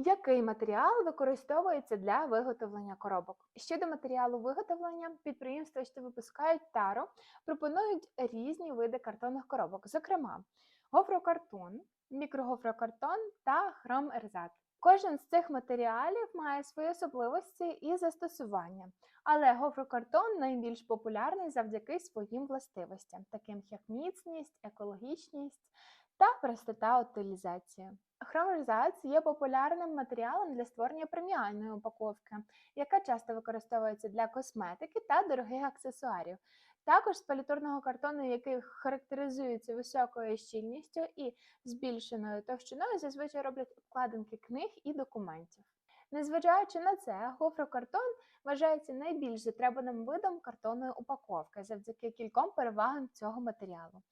Який матеріал використовується для виготовлення коробок? Щодо матеріалу виготовлення, підприємства, що випускають тару, пропонують різні види картонних коробок, зокрема гофрокартон, мікрогофрокартон та хромерзат. Кожен з цих матеріалів має свої особливості і застосування, але гофрокартон найбільш популярний завдяки своїм властивостям, таким як міцність, екологічність та простота утилізації. Хромерзац є популярним матеріалом для створення преміальної упаковки, яка часто використовується для косметики та дорогих аксесуарів. Також з палітурного картону, який характеризується високою щільністю і збільшеною товщиною, зазвичай роблять обкладинки книг і документів. Незважаючи на це, гофрокартон вважається найбільш затребаним видом картонної упаковки завдяки кільком перевагам цього матеріалу.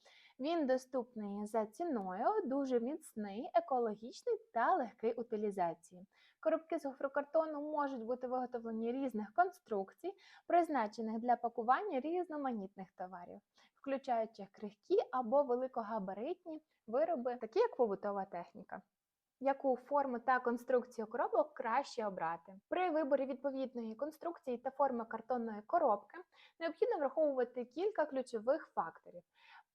Він доступний за ціною, дуже міцний, екологічний та легкий утилізації. Коробки з гофрокартону можуть бути виготовлені різних конструкцій, призначених для пакування різноманітних товарів, включаючи крихкі або великогабаритні вироби, такі як побутова техніка. Яку форму та конструкцію коробок краще обрати? При виборі відповідної конструкції та форми картонної коробки необхідно враховувати кілька ключових факторів.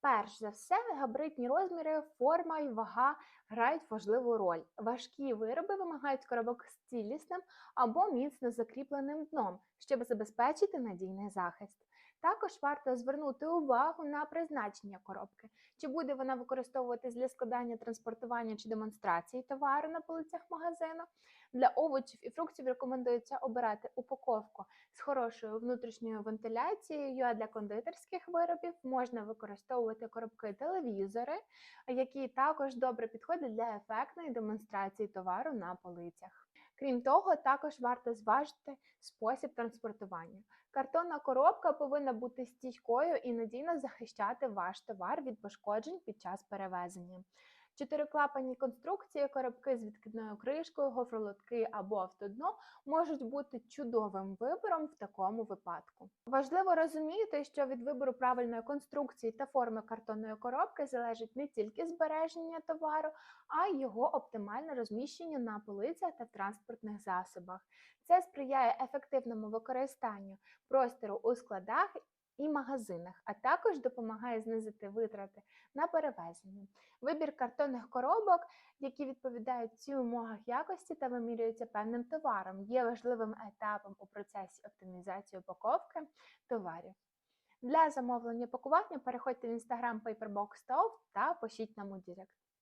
Перш за все, габаритні розміри, форма і вага грають важливу роль. Важкі вироби вимагають коробок з цілісним або міцно закріпленим дном, щоб забезпечити надійний захист. Також варто звернути увагу на призначення коробки, чи буде вона використовуватись для складання, транспортування чи демонстрації товару на полицях магазину. Для овочів і фруктів рекомендується обирати упаковку з хорошою внутрішньою вентиляцією, а для кондитерських виробів можна використовувати коробки телевізори, які також добре підходять для ефектної демонстрації товару на полицях. Крім того, також варто зважити спосіб транспортування. Картонна коробка повинна бути стійкою і надійно захищати ваш товар від пошкоджень під час перевезення. Чотириклапанні конструкції, коробки з відкидною кришкою, гофролотки або автодно можуть бути чудовим вибором в такому випадку. Важливо розуміти, що від вибору правильної конструкції та форми картонної коробки залежить не тільки збереження товару, а й його оптимальне розміщення на полицях та в транспортних засобах. Це сприяє ефективному використанню простору у складах і магазинах, а також допомагає знизити витрати на перевезення. Вибір картонних коробок, які відповідають цим вимогах якості та вимірюються певним товаром, є важливим етапом у процесі оптимізації упаковки товарів. Для замовлення пакування переходьте в інстаграм Paperbox Stove та пишіть нам у Директ.